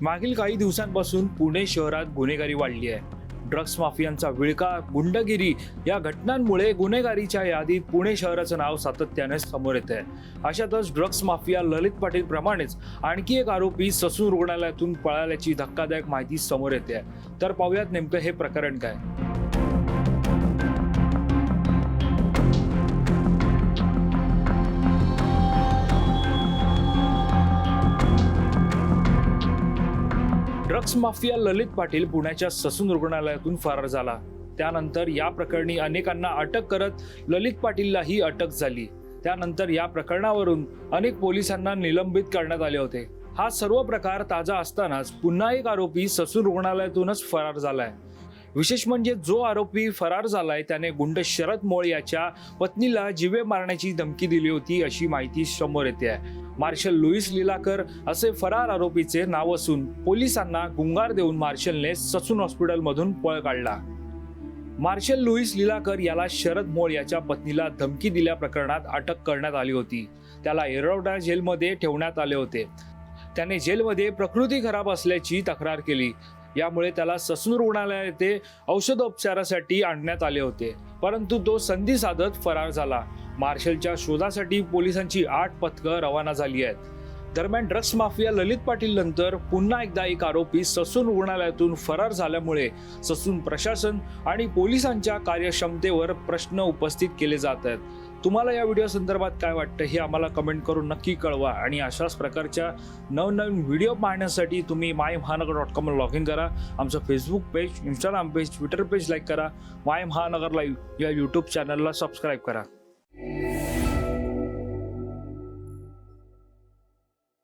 मागील काही दिवसांपासून पुणे शहरात गुन्हेगारी वाढली आहे. ड्रग्स माफियांचा विळका गुंडगिरी या घटनांमुळे गुन्हेगारीच्या यादीत पुणे शहराचं नाव सातत्याने समोर येत आहे अशातच ड्रग्स माफिया ललित पाटील प्रमाणेच आणखी एक आरोपी ससून रुग्णालयातून पळाल्याची धक्कादायक माहिती समोर येते. आहे तर पाहूयात नेमकं हे प्रकरण काय. ड्रग्ज माफिया ललित पाटील पुण्याच्या ससून रुग्णालयातून फरार झाला. त्यानंतर या प्रकरणी अनेकांना अटक करत ललित पाटीललाही अटक झाली. त्यानंतर या प्रकरणावरून अनेक पोलिसांना निलंबित करण्यात आले होते. हा सर्व प्रकार ताजा असतानाच पुन्हा एक आरोपी ससून रुग्णालयातूनच फरार झालाय. विशेष म्हणजे जो आरोपी फरार झालाय त्याने गुंड शरद मोळ याच्या पत्नीला जिवे मारण्याची धमकी दिली होती अशी माहिती समोर येते आहे. मार्शल लुईस लिलाकर असे फरार आरोपीचे नाव असून पोलिसांना गुंगार देऊन मार्शलने ससून हॉस्पिटलमधून पळ काढला. मार्शल लुईस लिलाकर याला शरद मोळ याच्या पत्नीला धमकी दिल्या प्रकरणात अटक करण्यात आली होती. त्याला एरोडा जेलमध्ये ठेवण्यात आले होते. त्याने जेलमध्ये प्रकृती खराब असल्याची तक्रार केली. यामुळे त्याला ससून रुग्णालय येथे औषधोपचारासाठी आणण्यात आले होते. परंतु तो संधी साधत फरार झाला. मार्शलच्या शोधासाठी पोलिसांची आठ पथकं रवाना झाली आहेत. दरम्यान ड्रग्स माफिया ललित पाटील नंतर पुन्हा एकदा एक आरोपी ससून रुग्णालयातून फरार झाल्यामुळे ससून प्रशासन आणि पोलिसांच्या कार्यक्षमतेवर प्रश्न उपस्थित केले जात आहेत. तुम्हाला या व्हिडिओ संदर्भात काय वाटतं हे आम्हाला कमेंट करून नक्की कळवा आणि अशाच प्रकारच्या नवनवीन व्हिडिओ पाहण्यासाठी तुम्ही माय महानगर डॉट कॉमला लॉग इन करा. आमचं Facebook page Instagram page Twitter page like करा. माय महानगर लाईव्ह या यूट्यूब चॅनलला सबस्क्राईब करा. Yeah.